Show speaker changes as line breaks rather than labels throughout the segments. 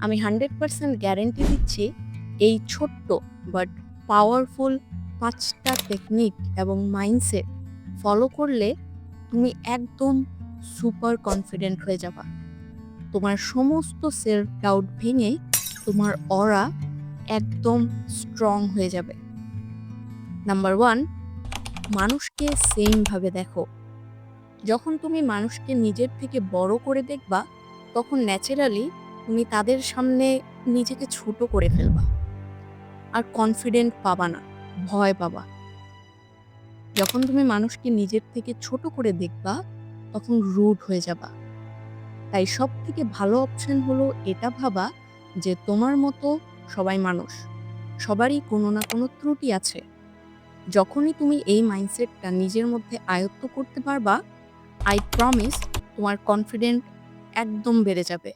আমি hundred percent guarantee দিচ্ছি এই ছোট্ট বাট পাওয়ারফুল পাঁচটা টেকনিক এবং মাইন্ডসেট ফলো করলে তুমি একদম সুপার কনফিডেন্ট হয়ে যাবা। তোমার সমস্ত সেলফ ডাউট ভেঙে তোমার অরা একদম স্ট্রং হয়ে যাবে। নাম্বার ওয়ান মানুষকে সেমভাবে দেখো। যখন তুমি মানুষকে নিজের থেকে বড় করে দেখবা, তখন ন্যাচারালি তুমি তাদের সামনে নিজেকে ছোট করে ফেলবা। আর কনফিডেন্ট পাবা না, ভয় পাবা। যখন তুমি মানুষকে নিজের থেকে ছোট করে দেখবা, তখন রুড হয়ে যাবা। তাই সব থেকে ভালো অপশন হলো এটা ভাবা যে তোমার মতো সবাই মানুষ, সবারই কোনো না কোনো ত্রুটি আছে। যখনই তুমি এই মাইন্ডসেটটা নিজের মধ্যে আয়ত্ত করতে পারবা আই প্রমিস তোমার কনফিডেন্ট একদম বেড়ে যাবে।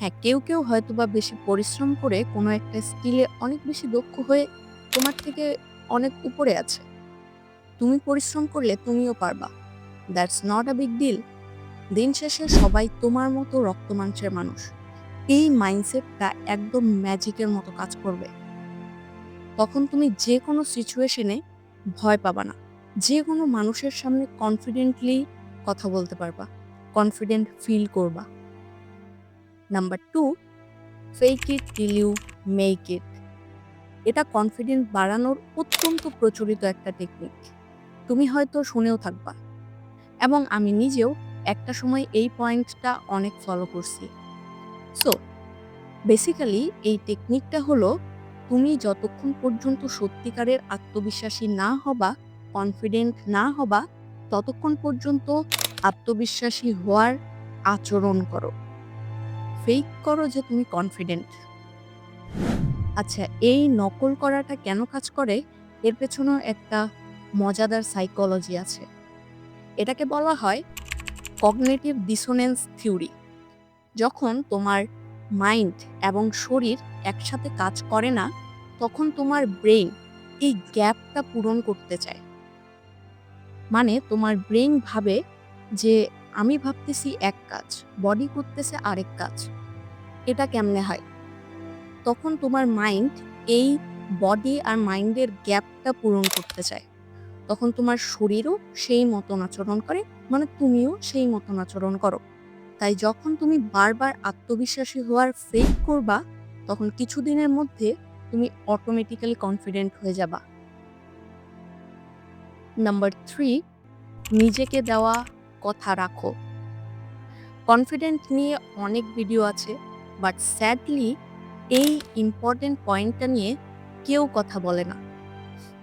হ্যাঁ কেউ কেউ হয়তো বা বেশি পরিশ্রম করে কোনো একটা স্কিলে অনেক বেশি দক্ষ হয়ে তোমার থেকে অনেক উপরে আছে। তুমি পরিশ্রম করলে তুমিও পারবা। That's not a big deal দিন শেষে সবাই তোমার মতো রক্ত মাংসের মানুষ। এই মাইন্ডসেটটা একদম ম্যাজিকের মতো কাজ করবে। তখন তুমি যে কোনো সিচুয়েশনে ভয় পাবা না। যে কোনো মানুষের সামনে কনফিডেন্টলি কথা বলতে পারবা। কনফিডেন্ট ফিল করবা। Number two fake it till you make it এটা কনফিডেন্ট বাড়ানোর অত্যন্ত প্রচলিত একটা টেকনিক তুমি হয়তো শুনেও থাকবা। এবং আমি নিজেও একটা সময় এই পয়েন্টটা অনেক ফলো করছি। সো বেসিক্যালি এই টেকনিকটা হলো, তুমি যতক্ষণ পর্যন্ত সত্যিকারের আত্মবিশ্বাসী না হবা কনফিডেন্ট না হবা, ততক্ষণ পর্যন্ত আত্মবিশ্বাসী হওয়ার আচরণ করো। ফেক করো যে তুমি কনফিডেন্ট আচ্ছা এই নকল করাটা কেন কাজ করে? এর পেছনেও একটা মজাদার সাইকোলজি আছে। এটাকে বলা হয় কগনেটিভ ডিসোনেন্স থিওরি যখন তোমার মাইন্ড এবং শরীর একসাথে কাজ করে না, তখন তোমার ব্রেন এই গ্যাপটা পূরণ করতে চায়। মানে তোমার ব্রেন ভাবে যে, আমি ভাবতেছি এক কাজ বডি করতেছে আরেক কাজ। এটা কেমনে হয়? তখন তোমার মাইন্ড এই বডি আর মাইন্ডের গ্যাপটা পূরণ করতে চায়। তখন তোমার শরীরও সেই মতন আচরণ করে মানে তুমিও সেই মতন আচরণ করো। তাই যখন তুমি বারবার আত্মবিশ্বাসী হওয়ার ফেক করবা, তখন কিছুদিনের মধ্যে তুমি অটোমেটিক্যালি কনফিডেন্ট হয়ে যাবা। নাম্বার থ্রি নিজেকে দেওয়া কথা রাখো। কনফিডেন্ট নিয়ে অনেক ভিডিও আছে। বাট স্যাডলি এই ইম্পর্টেন্ট পয়েন্টটা নিয়ে কেউ কথা বলে না।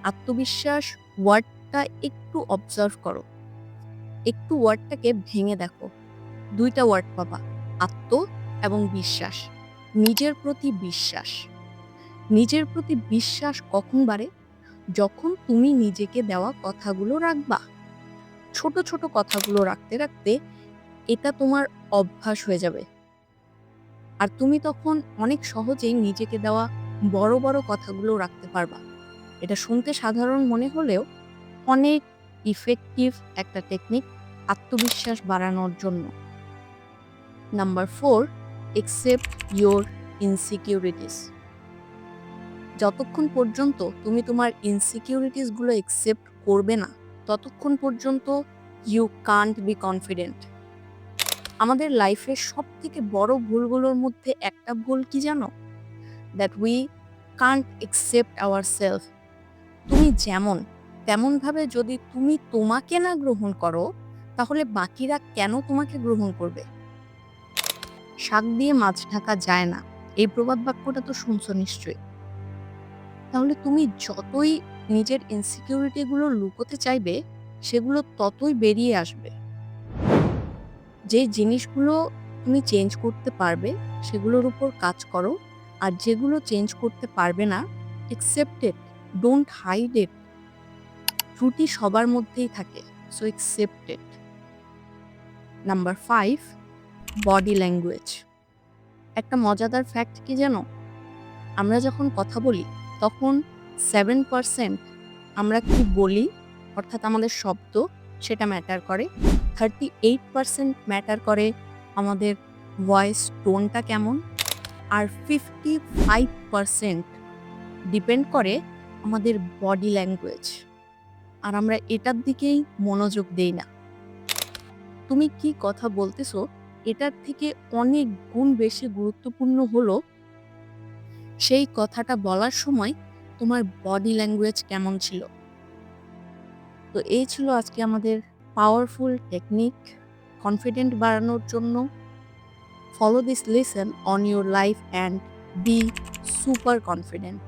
আত্মবিশ্বাস ওয়ার্ডটা একটু অবজার্ভ করো। একটু ওয়ার্ডটাকে ভেঙে দেখো। দুইটা ওয়ার্ড পাবা, আত্ম এবং বিশ্বাস। নিজের প্রতি বিশ্বাস। নিজের প্রতি বিশ্বাস কখন বাড়ে? যখন তুমি নিজেকে দেওয়া কথাগুলো রাখবা। ছোট ছোট কথাগুলো রাখতে রাখতে এটা তোমার অভ্যাস হয়ে যাবে। আর তুমি তখন অনেক সহজেই নিজেকে দেওয়া বড় বড় কথাগুলো রাখতে পারবা। এটা শুনতে সাধারণ মনে হলেও অনেক ইফেক্টিভ একটা টেকনিক আত্মবিশ্বাস বাড়ানোর জন্য। Number four accept your insecurities যতক্ষণ পর্যন্ত তুমি তোমার ইনসিকিউরিটিসগুলো একসেপ্ট করবে না, ততক্ষণ পর্যন্ত ইউ কান্ট বি কনফিডেন্ট আমাদের লাইফের সব থেকে বড় ভুলগুলোর মধ্যে একটা ভুল কি জানো? That we can't accept our self তুমি যেমন, তেমনভাবে যদি তুমি তোমাকে না গ্রহণ করো, তাহলে বাকিরা কেন তোমাকে গ্রহণ করবে? শাক দিয়ে মাছ ঢাকা যায় না। এই প্রবাদ বাক্যটা তো শুনছো নিশ্চয়ই। তাহলে তুমি যতই নিজের ইনসিকিউরিটিগুলো লুকোতে চাইবে, সেগুলো ততই বেরিয়ে আসবে। যে জিনিসগুলো তুমি চেঞ্জ করতে পারবে, সেগুলোর উপর কাজ করো। আর যেগুলো চেঞ্জ করতে পারবে না একসেপ্টেড ডোন্ট হাইড ইট ত্রুটি সবার মধ্যেই থাকে so accepted number five body language একটা মজাদার ফ্যাক্ট কি জানো? আমরা যখন কথা বলি, তখন সেভেন পার্সেন্ট আমরা কি বলি, অর্থাৎ আমাদের শব্দ, সেটা ম্যাটার করে। থার্টি এইট পার্সেন্ট ম্যাটার করে আমাদের ভয়েস টোনটা কেমন? আর ফিফটি ফাইভ পারসেন্ট ডিপেন্ড করে আমাদের বডি ল্যাঙ্গুয়েজ আর আমরা এটার দিকেই মনোযোগ দেই না। তুমি কি কথা বলতেছো? এটার থেকে অনেক গুণ বেশি গুরুত্বপূর্ণ হলো সেই কথাটা বলার সময় তোমার বডি ল্যাঙ্গুয়েজ কেমন ছিল? তো এই ছিল আজকে আমাদের পাওয়ারফুল টেকনিক কনফিডেন্ট বাড়ানোর জন্য। Follow this lesson on your life and be super confident